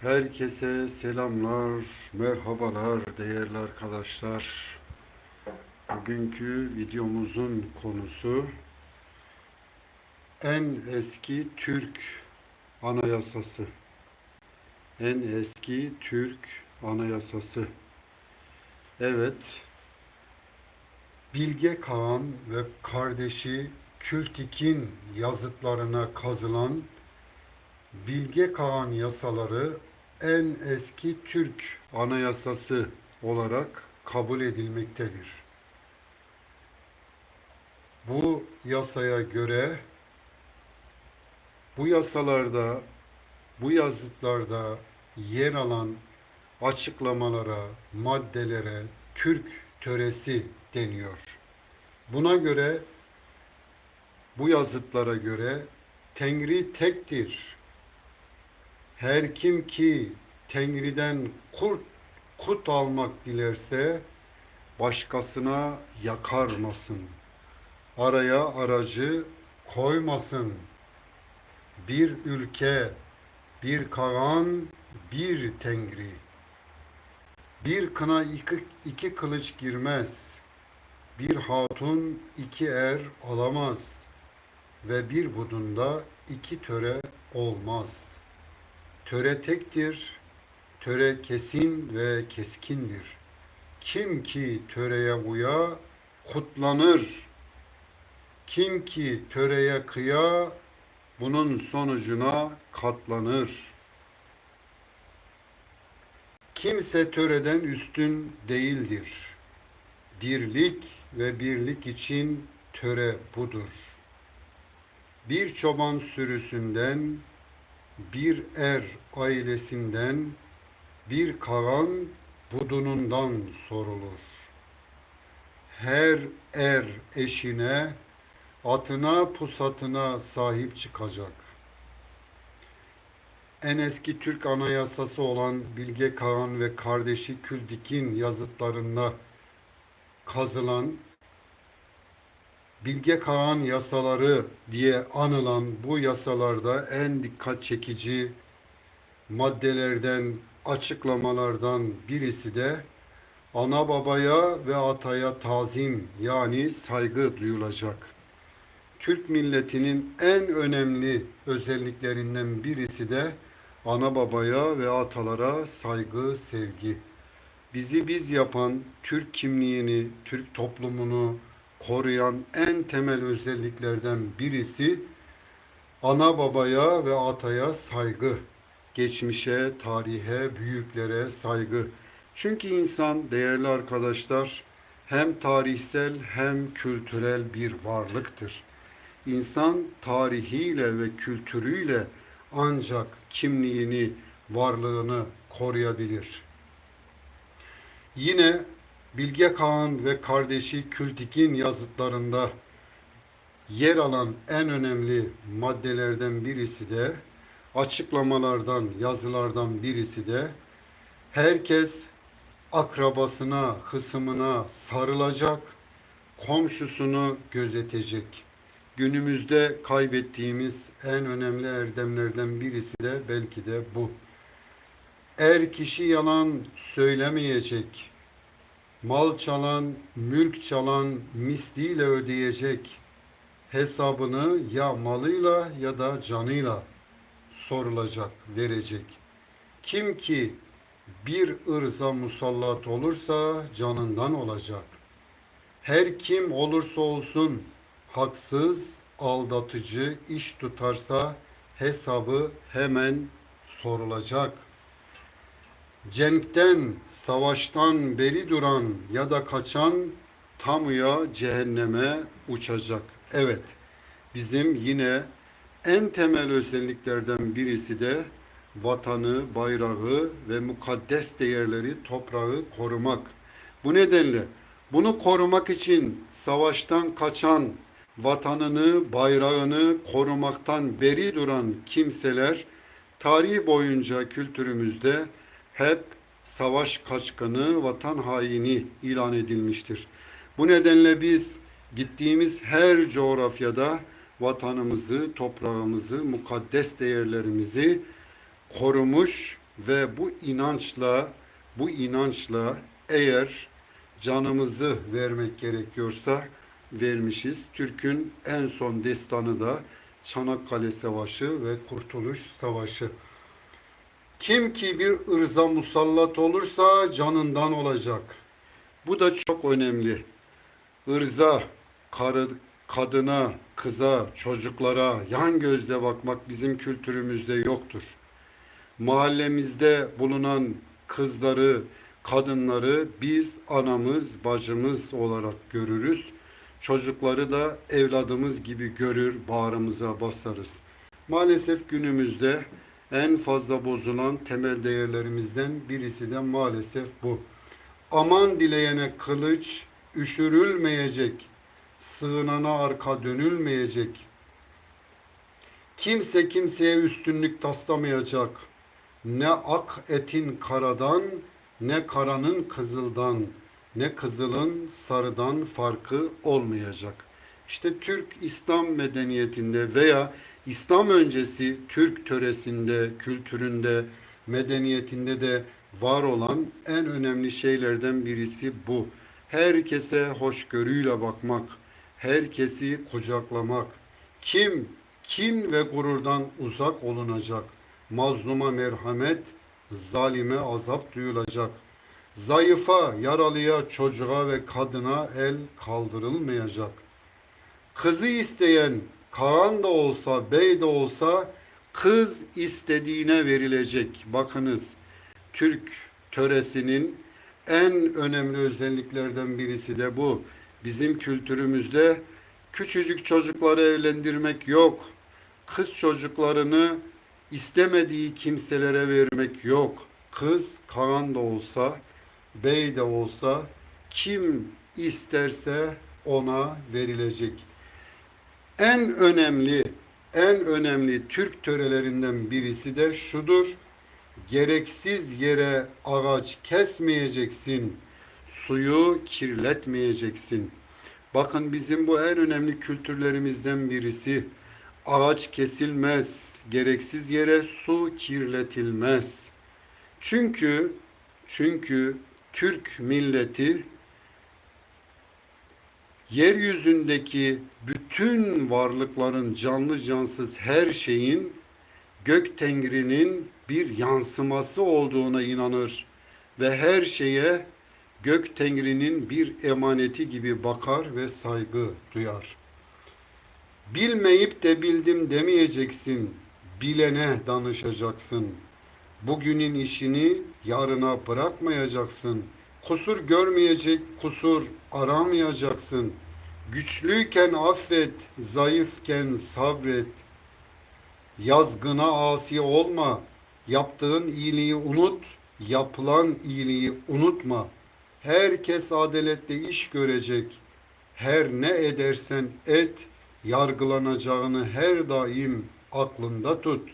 Herkese selamlar, merhabalar değerli arkadaşlar. Bugünkü videomuzun konusu en eski Türk anayasası. En eski Türk anayasası. Evet, Bilge Kağan ve kardeşi Kültik'in yazıtlarına kazılan Bilge Kağan yasaları en eski Türk anayasası olarak kabul edilmektedir. Bu yasaya göre bu yasalarda bu yazıtlarda yer alan açıklamalara, maddelere Türk töresi deniyor. Buna göre bu yazıtlara göre Tengri tektir. Her kim ki Tengri'den kurt, kut almak dilerse başkasına yakarmasın. Araya aracı koymasın. Bir ülke, bir kağan, bir Tengri. Bir kına iki, iki kılıç girmez. Bir hatun iki er alamaz. Ve bir budunda iki töre olmaz.'' Töre tektir, töre kesin ve keskindir. Kim ki töreye uya kutlanır. Kim ki töreye kıya bunun sonucuna katlanır. Kimse töreden üstün değildir. Dirlik ve birlik için töre budur. Bir çoban sürüsünden bir er ailesinden bir kalan budunundan sorulur. Her er eşine, atına, pusatına sahip çıkacak. En eski Türk anayasası olan Bilge Kağan ve kardeşi Küldik'in yazıtlarında kazılan Bilge Kağan yasaları diye anılan bu yasalarda en dikkat çekici maddelerden, açıklamalardan birisi de ana babaya ve ataya tazim yani saygı duyulacak. Türk milletinin en önemli özelliklerinden birisi de ana babaya ve atalara saygı, sevgi. Bizi biz yapan Türk kimliğini, Türk toplumunu, koruyan en temel özelliklerden birisi ana babaya ve ataya saygı. Geçmişe, tarihe, büyüklere saygı. Çünkü insan değerli arkadaşlar hem tarihsel hem kültürel bir varlıktır. İnsan tarihiyle ve kültürüyle ancak kimliğini, varlığını koruyabilir. Yine Bilge Kağan ve kardeşi Kültik'in yazıtlarında yer alan en önemli maddelerden birisi de açıklamalardan, yazılardan birisi de herkes akrabasına, hısımına sarılacak, komşusunu gözetecek. Günümüzde kaybettiğimiz en önemli erdemlerden birisi de belki de bu. Er kişi yalan söylemeyecek, mal çalan, mülk çalan misliyle ödeyecek hesabını ya malıyla ya da canıyla sorulacak, verecek. Kim ki bir ırza musallat olursa canından olacak. Her kim olursa olsun haksız, aldatıcı iş tutarsa hesabı hemen sorulacak.'' Cenkten, savaştan beri duran ya da kaçan tamuya cehenneme uçacak. Evet, bizim yine en temel özelliklerden birisi de vatanı, bayrağı ve mukaddes değerleri, toprağı korumak. Bu nedenle bunu korumak için savaştan kaçan, vatanını, bayrağını korumaktan beri duran kimseler tarih boyunca kültürümüzde hep savaş kaçkını, vatan haini ilan edilmiştir. Bu nedenle biz gittiğimiz her coğrafyada vatanımızı, toprağımızı, mukaddes değerlerimizi korumuş ve bu inançla bu inançla eğer canımızı vermek gerekiyorsa vermişiz. Türk'ün en son destanı da Çanakkale Savaşı ve Kurtuluş Savaşı. Kim ki bir ırza musallat olursa canından olacak. Bu da çok önemli. Irza, karı, kadına, kıza, çocuklara yan gözle bakmak bizim kültürümüzde yoktur. Mahallemizde bulunan kızları, kadınları biz anamız, bacımız olarak görürüz. Çocukları da evladımız gibi görür, bağrımıza basarız. Maalesef günümüzde en fazla bozulan temel değerlerimizden birisi de maalesef bu. Aman dileyene kılıç üşürülmeyecek, sığınana arka dönülmeyecek. Kimse kimseye üstünlük taslamayacak. Ne ak etin karadan, ne karanın kızıldan, ne kızılın sarıdan farkı olmayacak. İşte Türk İslam medeniyetinde veya İslam öncesi Türk töresinde, kültüründe, medeniyetinde de var olan en önemli şeylerden birisi bu. Herkese hoşgörüyle bakmak, herkesi kucaklamak. Kim, kin ve gururdan uzak olunacak. Mazluma merhamet, zalime azap duyulacak. Zayıfa, yaralıya, çocuğa ve kadına el kaldırılmayacak. Kızı isteyen Kaan da olsa, bey de olsa kız istediğine verilecek. Bakınız Türk töresinin en önemli özelliklerden birisi de bu. Bizim kültürümüzde küçücük çocukları evlendirmek yok. Kız çocuklarını istemediği kimselere vermek yok. Kız Kaan da olsa, bey de olsa kim isterse ona verilecek. En önemli, en önemli Türk törelerinden birisi de şudur. Gereksiz yere ağaç kesmeyeceksin, suyu kirletmeyeceksin. Bakın bizim bu en önemli kültürlerimizden birisi. Ağaç kesilmez, gereksiz yere su kirletilmez. Çünkü çünkü Türk milleti yeryüzündeki bütün varlıkların canlı cansız her şeyin gök tengrinin bir yansıması olduğuna inanır ve her şeye gök tengrinin bir emaneti gibi bakar ve saygı duyar. Bilmeyip de bildim demeyeceksin, bilene danışacaksın. Bugünün işini yarına bırakmayacaksın. Kusur görmeyecek, kusur aramayacaksın. Güçlüyken affet, zayıfken sabret. Yazgına asi olma. Yaptığın iyiliği unut, yapılan iyiliği unutma. Herkes adaletle iş görecek. Her ne edersen et, yargılanacağını her daim aklında tut.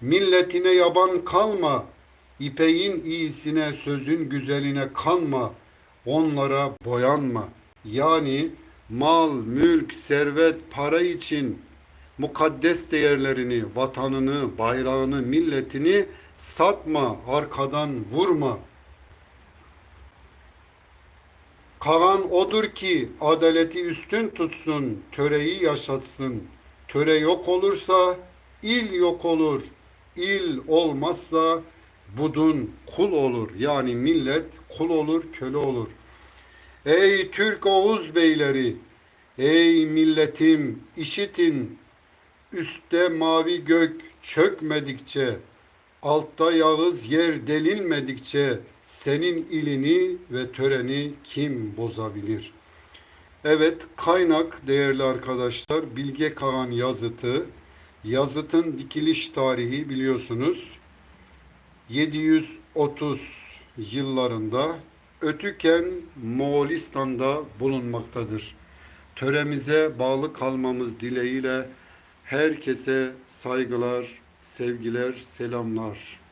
Milletine yaban kalma, İpeğin iyisine, sözün güzeline kanma, onlara boyanma. Yani mal, mülk, servet, para için mukaddes değerlerini, vatanını, bayrağını, milletini satma, arkadan vurma. Kalan odur ki adaleti üstün tutsun, töreyi yaşatsın. Töre yok olursa il yok olur. İl olmazsa budun kul olur. Yani millet kul olur, köle olur. Ey Türk Oğuz beyleri, ey milletim işitin. Üste mavi gök çökmedikçe, altta yağız yer delinmedikçe senin ilini ve töreni kim bozabilir? Evet, kaynak değerli arkadaşlar Bilge Kağan yazıtı. Yazıtın dikiliş tarihi biliyorsunuz 730 yıllarında Ötüken Moğolistan'da bulunmaktadır. Töremize bağlı kalmamız dileğiyle herkese saygılar, sevgiler, selamlar.